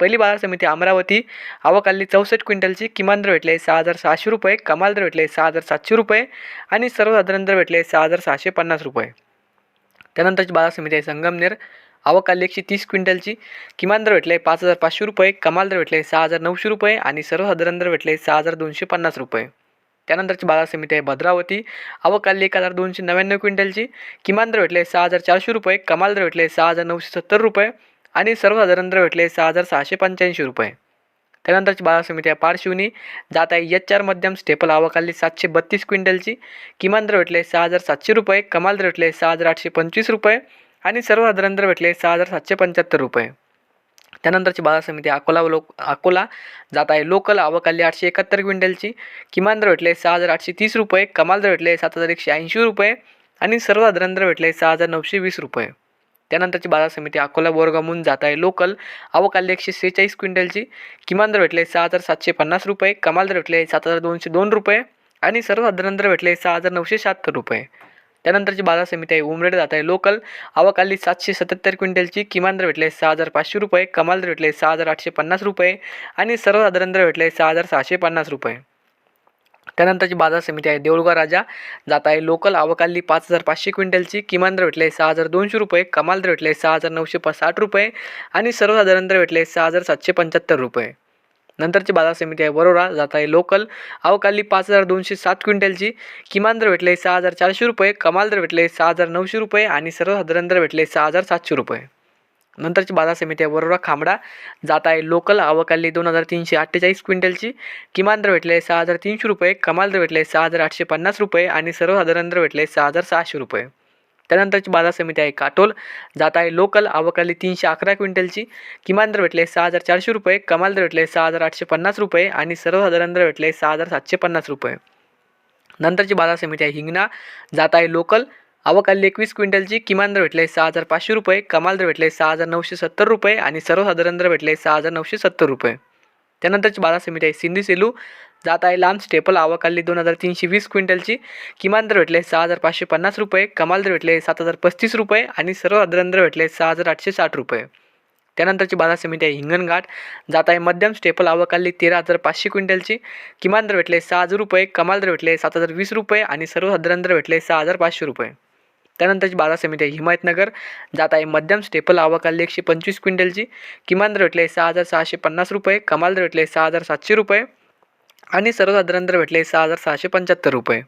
पहिली बाजार समिती अमरावती आवकाली चौसष्ट क्विंटलची किमान दर भेटले सहा हजार सहाशे रुपये कमाल दर भेटले सहा हजार सातशे रुपये आणि सर्वसाधारण दर भेटले सहा हजार सहाशे पन्नास रुपये. त्यानंतरची बाजार समिती आहे संगमनेर आवकाली एकशे तीस क्विंटलची किमान दर भेटले पाच हजार पाचशे रुपये कमाल दर भेटले सहा हजार नऊशे रुपये आणि सर्वसाधारण दर भेटले सहा हजार दोनशे पन्नास रुपये. त्यानंतरची बाजार समिती आहे भद्रावती अवकाली एक हजार दोनशे नव्याण्णव क्विंटलची किमान दर भेटले सहा हजार चारशे रुपये कमाल दर भेटले सहा हजार नऊशे सत्तर रुपये आणि सर्वसाधारण दर भेटले सहा हजार सहाशे पंच्याऐंशी रुपये. त्यानंतरची बाजार समिती आहे पारशिवनी जात आहे एच चार मध्यम स्टेपल आवकाली सातशे बत्तीस क्विंटलची किमान दर भेटले सहा हजार सातशे रुपये कमाल दर भेटले सहा हजार आठशे पंचवीस रुपये आणि सर्वसाधारण दर भेटले सहा हजार सातशे पंच्याहत्तर रुपये. त्यानंतरची बाजार समिती अकोला व लोक अकोला जात आहे लोकल आवकाली आठशे एकाहत्तर क्विंटलची किमान दर भेटले सहा हजार आठशे तीस रुपये कमाल दर भेटले सात हजार एकशे ऐंशी रुपये आणि सर्वसाधारण दर भेटले सहा हजार नऊशे वीस रुपये. त्यानंतरची बाजार समिती अकोला बोरगामून जात आहे. लोकल आवकाली एकशे सेहेचाळीस क्विंटलची. किमान दर भेटले सहा हजार सातशे पन्नास रुपये. कमाल दर भेटले सात हजार दोनशे दोन रुपये. आणि सर्वसाधारण दर भेटले सहा हजार नऊशे शहात्तर रुपये. त्यानंतरची बाजार समिती आहे उमरेड जात आहे. लोकल आवकाली सातशे सत्याहत्तर क्विंटलची. किमान दर भेटले सहा हजार पाचशे रुपये. कमाल दर भेटले सहा हजार आठशे पन्नास रुपये. आणि सर्वसाधारण दर भेटले सहा हजार सहाशे पन्नास रुपये. त्यानंतरची बाजार समिती आहे. देऊळगाव राजा जात आहे. लोकल आवकाली पाच हजार पाचशे क्विंटलची. किमान दर भेटले सहा हजार दोनशे रुपये. कमाल दर भेटले सहा हजार नऊशे साठ रुपये. आणि सर्वसाधारण दर भेटले सहा हजार सातशे पंच्याहत्तर रुपये. नंतरची बाजार समिती आहे वरोरा. जात आहे लोकल. अवकाली पाच हजार दोनशे सात क्विंटलची. किमान दर भेटले सहा हजार चारशे रुपये. कमाल दर भेटले सहा हजार नऊशे रुपये. आणि सर्वसाधारण दर भेटले सहा हजार सातशे रुपये. नंतरची बाजार समिती आहे वरोरा खांबडा. जात आहे लोकल अवकाली दोन हजार तीनशे अठ्ठेचाळीस क्विंटलची. किमान दर भेटले सहा हजार तीनशे रुपये कमाल दर भेटले सहा हजार आठशे पन्नास रुपये आणि सर्वसाधारण दर भेटले सहा हजार सहाशे रुपये. त्यानंतरची बाजार समिती आहे काटोल. जात आहे लोकल आवकाली तीनशे अकरा क्विंटलची. किमान दर भेटले सहा हजार चारशे रुपये कमाल दर भेटले सहा हजार आठशे पन्नास रुपये आणि सर्वसाधारण दर भेटले सहा हजार सातशे पन्नास रुपये. नंतरची बाजार समिती आहे हिंगणा. जात आहे लोकल अवकाल एकवीस क्विंटलची किमान दर भेटले सहा हजार पाचशे रुपये कमाल दर भेटले सहा हजार नऊशे सत्तर रुपये आणि सर्वसाधारण दर भेटले सहा हजार नऊशे सत्तर रुपये. त्यानंतरची बाजार समिती आहे सिंधी सेलू. जात आहे लांब स्टेपल. आवाकाली दोन हजार तीनशे वीस क्विंटलची किमान दर भेटले सहा हजार पाचशे पन्नास रुपये कमाल दर भेटले सात हजार पस्तीस रुपये आणि सर्वसाधारण दर भेटले सहा हजार आठशे साठ रुपये. त्यानंतरची बाजार समिती आहे हिंगणघाट. जात आहे मध्यम स्टेपल. आवाकाली तेरा हजार पाचशे क्विंटलची किमान दर भेटले सहा हजार रुपये कमाल दर भेटले सात हजार वीस रुपये आणि सर्वसाधारण दर भेटले सहा हजार पाचशे रुपये. त्यानंतरची बाजार समिती आहे हिमायतनगर. जात आहे मध्यम स्टेपल आवकाली एकशे पंचवीस क्विंटलची. किमान दर भेटले सहा हजार सहाशे पन्नास रुपये. कमाल दर भेटले सहा हजार सातशे रुपये. आणि सर्वसाधारण दर भेटले सहा हजार सहाशे पंच्याहत्तर रुपये.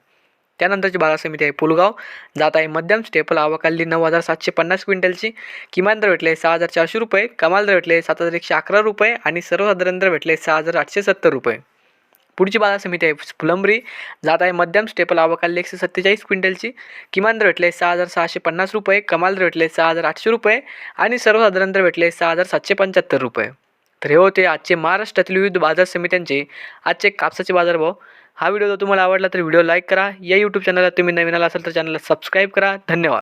त्यानंतरची बाजार समिती आहे पुलगाव. जात आहे मध्यम स्टेपल आवकाली नऊ हजार सातशे पन्नास क्विंटलची. किमान दर भेटले सहा हजार चारशे रुपये. कमाल दर भेटले सात हजार एकशे अकरा रुपये. आणि सर्वसाधारण दर भेटले सहा हजार आठशे सत्तर रुपये. पुढची बाजार समिती आहे फुलंब्री. जात आहे मध्यम स्टेपल आवकाली एकशे सत्तेचाळीस क्विंटलची. किमान दर भेटले सहा हजार सहाशे पन्नास रुपये. कमाल दर भेटले सहा हजार आठशे रुपये. आणि सर्वसाधारण दर भेटले सहा हजार सातशे पंच्याहत्तर रुपये. तर हे होते आजचे महाराष्ट्रातील विविध बाजार समित्यांचे आजचे कापसाचे बाजारभाव. हा व्हिडिओ जर तुम्हाला आवडला तर व्हिडिओ लाईक करा. या यूट्यूब चॅनलला तुम्ही नवीन आला असाल तर चॅनलला सबस्क्राईब करा. धन्यवाद.